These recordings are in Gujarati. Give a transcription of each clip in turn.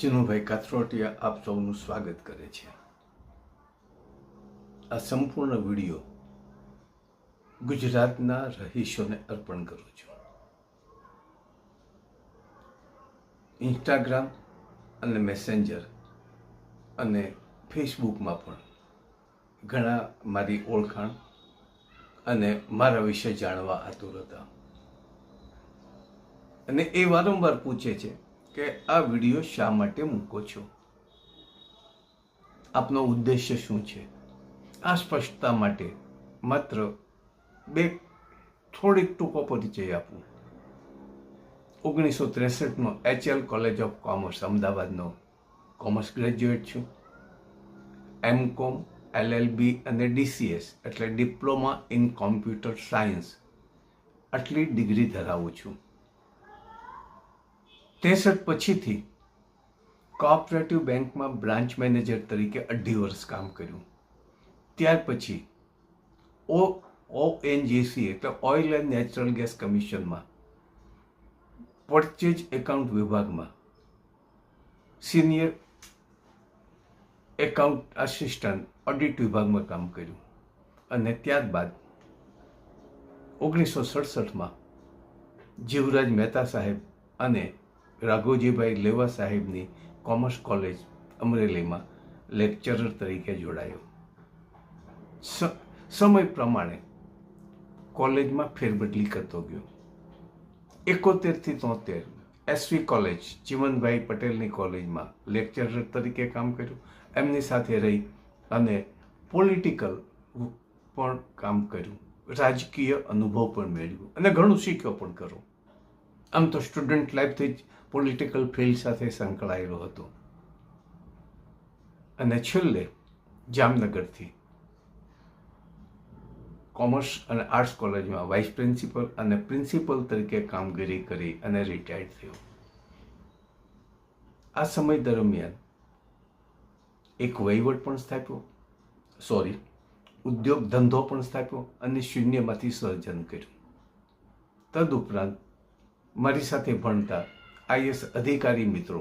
ચિનુભાઈ કાથરોટિયા આપ સૌનું સ્વાગત કરે છે. આ સંપૂર્ણ વીડિયો ગુજરાતના રહીશોને અર્પણ કરું છું. ઇન્સ્ટાગ્રામ અને મેસેન્જર અને ફેસબુકમાં પણ ઘણા મારી ઓળખાણ અને મારા વિશે જાણવા આતુર હતા. અને એ વારંવાર પૂછે છે કે આ વીડિયો શા માટે મૂકો છો? આપનો ઉદ્દેશ્ય શું છે? આ સ્પષ્ટતા માટે માત્ર બે થોડીક ટૂંકો પરિચય આપું. ઓગણીસો ત્રેસઠનો એચએલ કોલેજ ઓફ કોમર્સ, અમદાવાદનો કોમર્સ ગ્રેજ્યુએટ છું. એમ કોમ એલએલબી અને ડીસીએસ એટલે ડિપ્લોમા ઇન કોમ્પ્યુટર સાયન્સ. આટલી ડિગ્રી ધરાવું છું. ત્રેસઠ પછીથી કોઓપરેટિવ બેંકમાં બ્રાન્ચ મેનેજર તરીકે અઢી વર્ષ કામ કર્યું. ત્યાર પછી ઓ, ઓએનજીસી એટલે ઓઇલ એન્ડ નેચરલ ગેસ કમિશનમાં પરચેજ એકાઉન્ટ વિભાગમાં સિનિયર એકાઉન્ટ આસિસ્ટન્ટ ઓડિટ વિભાગમાં કામ કર્યું. અને ત્યારબાદ ઓગણીસો સડસઠમાં જીવરાજ મહેતા સાહેબ અને રાઘોજીભાઈ લેવા સાહેબની કોમર્સ કોલેજ અમરેલીમાં લેક્ચરર તરીકે જોડાયો. સમય પ્રમાણે કોલેજમાં ફેરબદલી કરતો ગયો. એકોતેરથી તોતેર એસવી કોલેજ ચિમનભાઈ પટેલની કોલેજમાં લેક્ચરર તરીકે કામ કર્યું. એમની સાથે રહી અને પોલિટિકલ પણ કામ કર્યું. રાજકીય અનુભવ પણ મેળવ્યો અને ઘણું શીખ્યો પણ ખરો. આમ તો સ્ટુડન્ટ લાઈફથી જ પોલિટિકલ ફિલ્ડ સાથે સંકળાયેલો હતો. અને છેલ્લે જામનગરથી કોમર્સ અને આર્ટ્સ કોલેજમાં વાઇસ પ્રિન્સિપલ અને પ્રિન્સિપલ તરીકે કામગીરી કરી અને રિટાયર્ડ થયો. આ સમય દરમિયાન એક વહીવટ પણ સ્થાપ્યો. સોરી ઉદ્યોગ ધંધો પણ સ્થાપ્યો અને શૂન્યમાંથી સર્જન કર્યું. તદુપરાંત મારી સાથે ભણતા આઈએસ અધિકારી મિત્રો.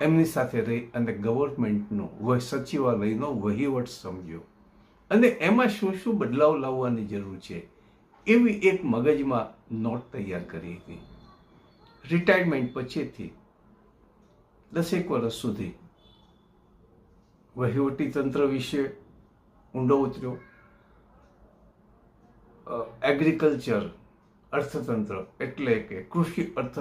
એમની સાથે રહી અને ગવર્મેન્ટનો સચિવાલયનો વહીવટ સમજ્યો. અને એમાં શું શું બદલાવ લાવવાની જરૂર છે, એવી એક મગજમાં નોટ તૈયાર કરી હતી. રિટાયરમેન્ટ પછીથી દસેક વર્ષ સુધી વહીવટી તંત્ર વિશે ઊંડો ઉતર્યો. એગ્રીકલ્ચર અર્થતંત્ર એટલે કે કૃષિ અર્થ